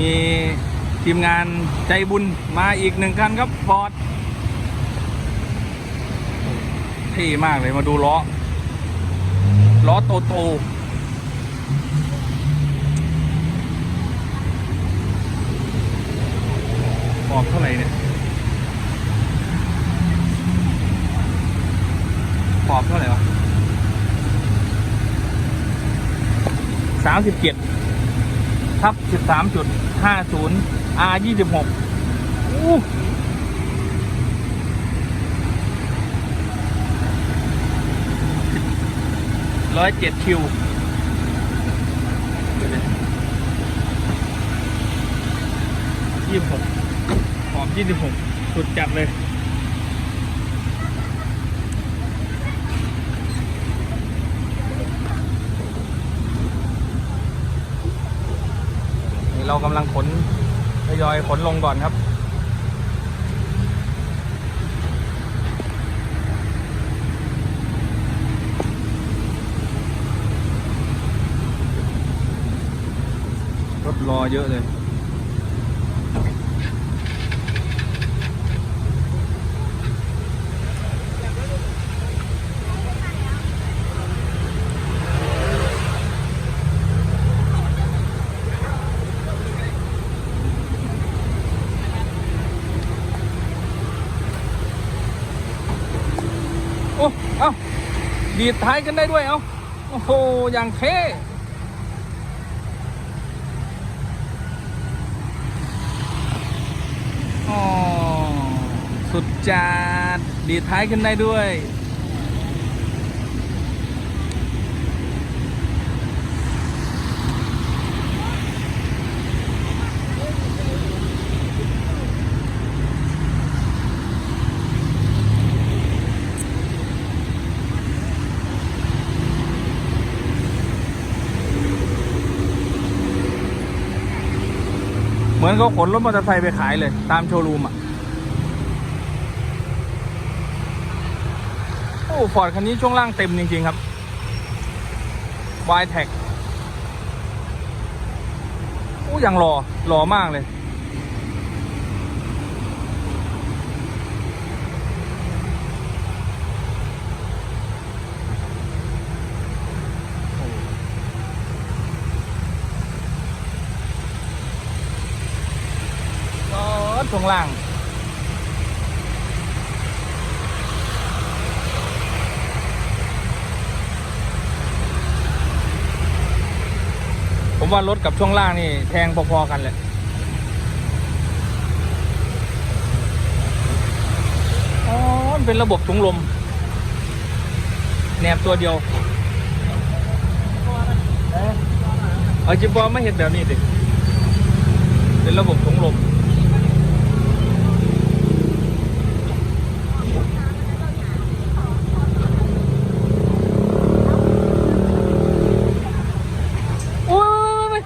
มีทีมงานใจบุญมาอีกหนึ่งคันครับฟอร์ดเท่มากเลยมาดูล้อ ล้อโตโตขอบเท่าไหร่เนี่ยขอบเท่าไหร่วะสามสิบเจ็ด ทับสิบสามจุดห้าศูนย์ R ยี่สิบหกร้อยเจ็ดคิวยี่สิบหกขอบยี่สิบหกสุดจัดเลย เรากำลังขนทยอยขนลงก่อนครับรถรอเยอะเลย โอ้ เอ้า ดีดท้ายกันได้ด้วยเอ้าโอ้โหอย่างเท่อ๋อสุดจัดดีดท้ายขึ้นได้ด้วย เหมือนเขาขนรถมอเตอร์ไซค์ไปขายเลย ตามโชว์รูมอะ โอ้ฟอร์ดคันนี้ช่วงล่างเต็มจริง ๆ ครับ y t e c โอ้ยังหล่อหล่อมากเลย ก็ ช่วงล่างผมว่ารถกับช่วงล่างนี่แพงพอๆกันเลยอ๋อมันเป็นระบบถุงลม แนบตัวเดียว เอาจิบอไม่เห็นแบบนี้ดิ เป็นระบบถุงลม โอ้ย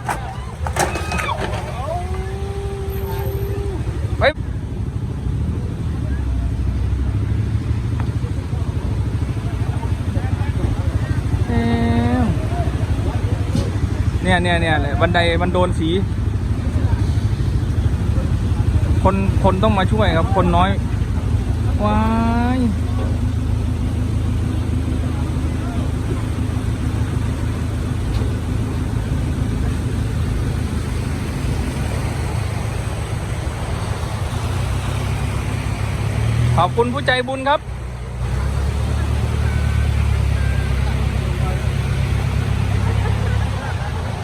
ไปเอ้ว เนี่ยเนี่ยเนี่ยเลยบันไดมันโดนสี คนคนต้องมาช่วยครับ คนน้อยว้ายขอบคุณผู้ใจบุญครับ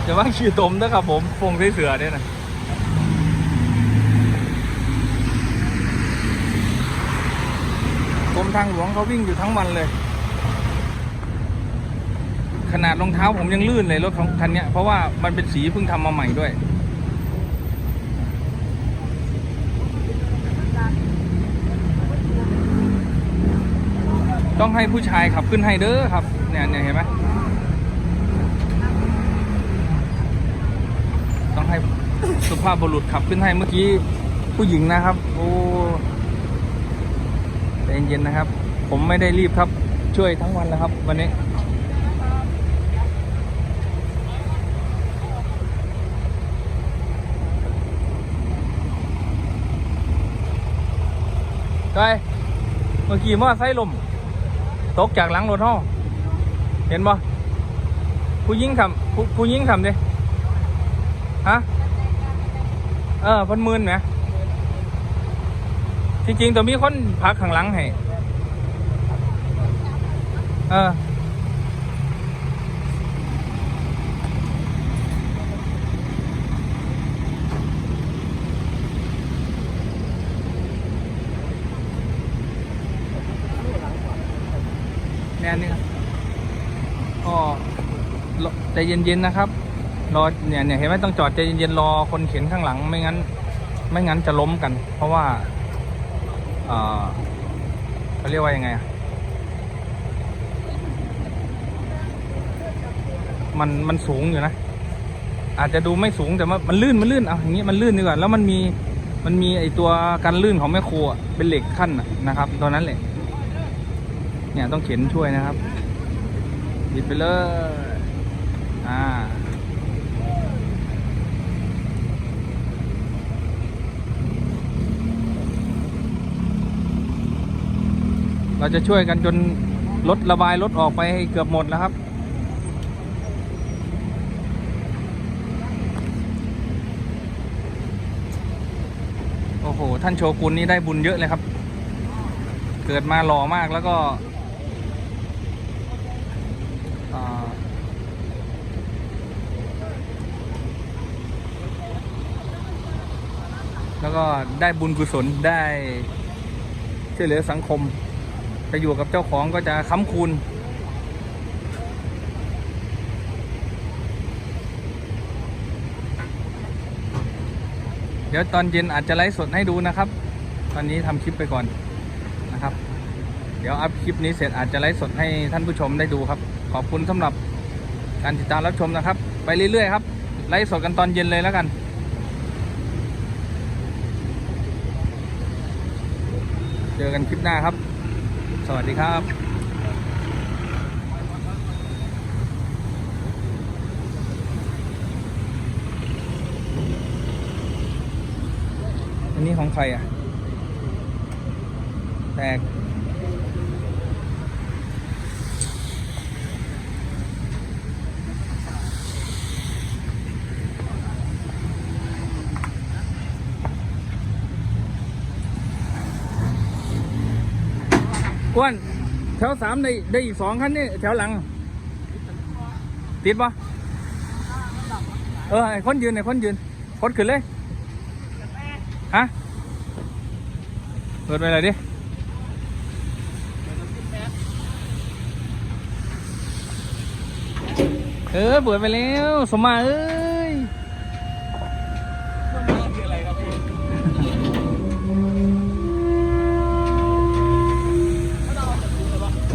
เดี๋ยวว่าขี่ตมนะครับผมฟงได้เสือเนี่ยนะกรมทางหลวงเขาวิ่งอยู่ทั้งวันเลย ขนาดรองเท้าผมยังลื่นเลยรถของคันนี้เพราะว่ามันเป็นสีเพิ่งทำมาใหม่ด้วยต้องให้ผู้ชายขับขึ้นให้เด้อครับ เนี่ยเนี่ยเห็นไหม ให้สุภาพบุรุษขับขึ้นให้เมื่อกี้ผู้หญิงนะครับ โอ้ใจเย็นนะครับ ผมไม่ได้รีบครับ ช่วยทั้งวันแล้วครับ วันนี้ไปเมื่อกี้มอไซค์ลม ตกจากหลังรถห้องเห็นบ่ผู้หญิงขับผู้หญิงขับดิ ฮะ เออพันหมื่นไหมจริงๆตัวมีคนพักข้างหลังให้ เออแน่นี่ครับก็ใจเย็นๆนะครับ รอเนี่ยเนี่ยเห็นไหมต้องจอดใจเย็นๆรอคนเข็นข้างหลังไม่งั้น ไม่งั้นจะล้มกัน เพราะว่าเออเขาเรียกว่ายังไงอะมันมันสูงอยู่นะ อาจจะดูไม่สูงแต่ว่ามันลื่นมันลื่นเอาอย่างนี้มันลื่นดีกว่าแล้วมันมีมันมีไอตัวกันลื่นของแม่ครัวเป็นเหล็กขั้นนะครับตัวนั้นแหละเนี่ยต้องเข็นช่วยนะครับบิดไปเลยอ่า เราจะช่วยกันจนรถระบายรถออกไปเกือบหมดแล้วครับ โอ้โห ท่านโชกุนนี่ได้บุญเยอะเลยครับ เกิดมาหล่อมากแล้วก็แล้วก็ได้บุญกุศลได้ช่วยเหลือสังคม ไปอยู่กับเจ้าของก็จะค้ำคูณเดี๋ยวตอนเย็นอาจจะไลฟ์สดให้ดูนะครับ ตอนนี้ทำคลิปไปก่อนนะครับ เดี๋ยวอัพคลิปนี้เสร็จอาจจะไลฟ์สดให้ท่านผู้ชมได้ดูครับ ขอบคุณสำหรับการติดตามรับชมนะครับ ไปเรื่อยๆครับไลฟ์สดกันตอนเย็นเลยแล้วกันเจอกันคลิปหน้าครับ สวัสดีครับ อันนี้ของใครอะ แตก อ้วนแถวสามได้ได้อีกสองคันนี่แถวหลัง ติดปะเออไอ้คนยืนไอ้คนยืนคนขึ้นเลยฮะเปิดไปเลยดิเออเปิดไปแล้วสมมาเอ้ย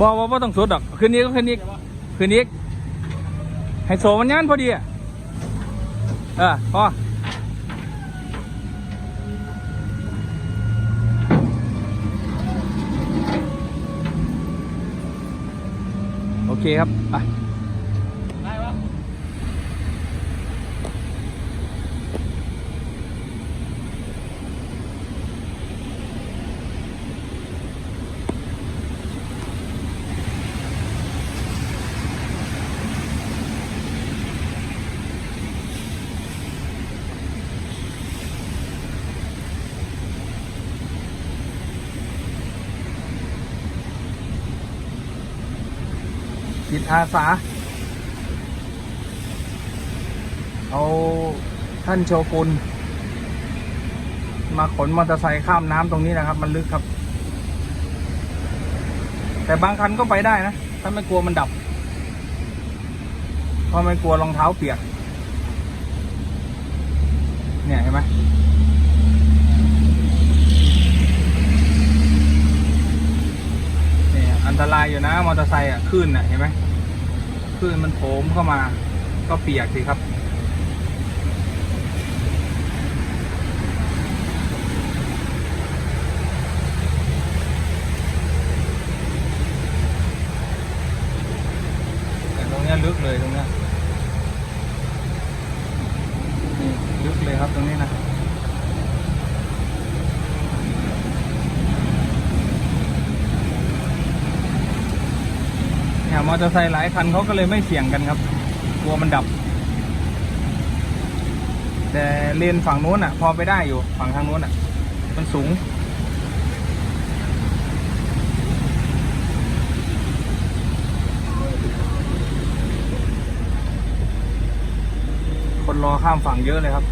บอกว่าบ่ต้องสุดดอก คืนนี้ก็คืนนี้ คืนนี้ให้โซมันงานพอดีอะเออพอโอเคครับไป จิตอาสา เอาท่านโชกุนมาขนมอเตอร์ไซค์ข้ามน้ำตรงนี้นะครับ มันลึกครับ แต่บางคันก็ไปได้นะ ถ้าไม่กลัวมันดับเพราะไม่กลัวรองเท้าเปียก เนี่ยเห็นไหมเนี่ย อันตรายอยู่นะมอเตอร์ไซค์อะขึ้นอะเห็นไหมขึ้นมันโผมเข้ามาก็เปียกสิครับ แต่ตรงเนี้ยลึกเลยตรงเนี้ยนี่ลึกเลยครับตรงนี้นะ มอเตอร์ไซค์หลายคันเขาก็เลยไม่เสี่ยงกันครับ กลัวมันดับ แต่เลนฝั่งนู้นอะ พอไปได้อยู่ฝั่งทางนู้นอะ มันสูง คนรอข้ามฝั่งเยอะเลยครับ